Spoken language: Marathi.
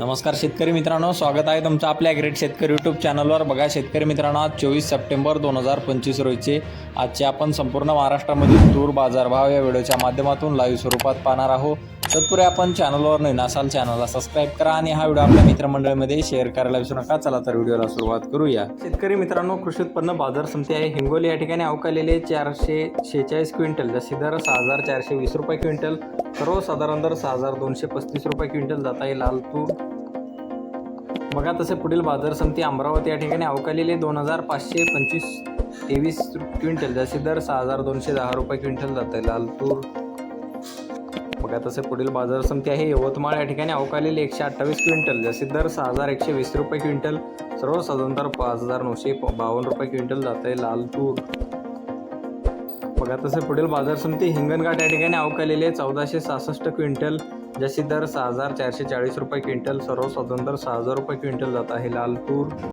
नमस्कार शेतकरी मित्रांनो स्वागत आहे तुमचं आपल्या ग्रेट शेतकरी यूट्यूब चॅनलवर बघा शेतकरी मित्रांनो आज चोवीस सप्टेंबर दोन हजार पंचवीस रोजीचे आजचे आपण संपूर्ण महाराष्ट्रामधील तूर बाजारभाव या व्हिडिओच्या माध्यमातून लाईव्ह स्वरूपात पाहणार आहोत. तत्पूर्वी आपण चॅनलवर नवीन असाल चॅनलला सबस्क्राईब करा आणि हा व्हिडिओ आपल्या मित्रमंडळीमध्ये शेअर करायला विसरू नका. चला तर व्हिडिओला सुरुवात करूया. शेतकरी मित्रांनो कृषी उत्पन्न बाजार समिती आहे. हिंगोली या ठिकाणी अवकालेले चारशे शेहेचाळीस क्विंटल जशी दर सहा हजार चारशे वीस रुपये क्विंटल सर्वसाधारण दर सहा हजार दोनशे पस्तीस रुपये क्विंटल जात आहे लाल तूर बघा तसे पुढील बाजार समिती अमरावती या ठिकाणी अवकालेले दोन हजार पाचशे पंचवीस तेवीस क्विंटल जसे दर सहा हजार दोनशे दहा रुपये क्विंटल जात आहे लाल तूर बघा तसे पुढील बाजार समिती आहे. यवतमाळ या ठिकाणी अवकालेले एकशे अठ्ठावीस क्विंटल जसे दर सहा हजार एकशे वीस रुपये क्विंटल सर्वसाधारण दर पाच हजार नऊशे बावन्न रुपये क्विंटल जात आहे लाल तूर बघा तसे पुढील बाजार समिती हिंगणघाट या ठिकाणी अवकालेले चौदाशे सहासष्ट क्विंटल जशी दर सहा हजार चारशे चाळीस रुपये क्विंटल सर्वसाधारण दर सहा हजार रुपये क्विंटल जात आहे. लालपूर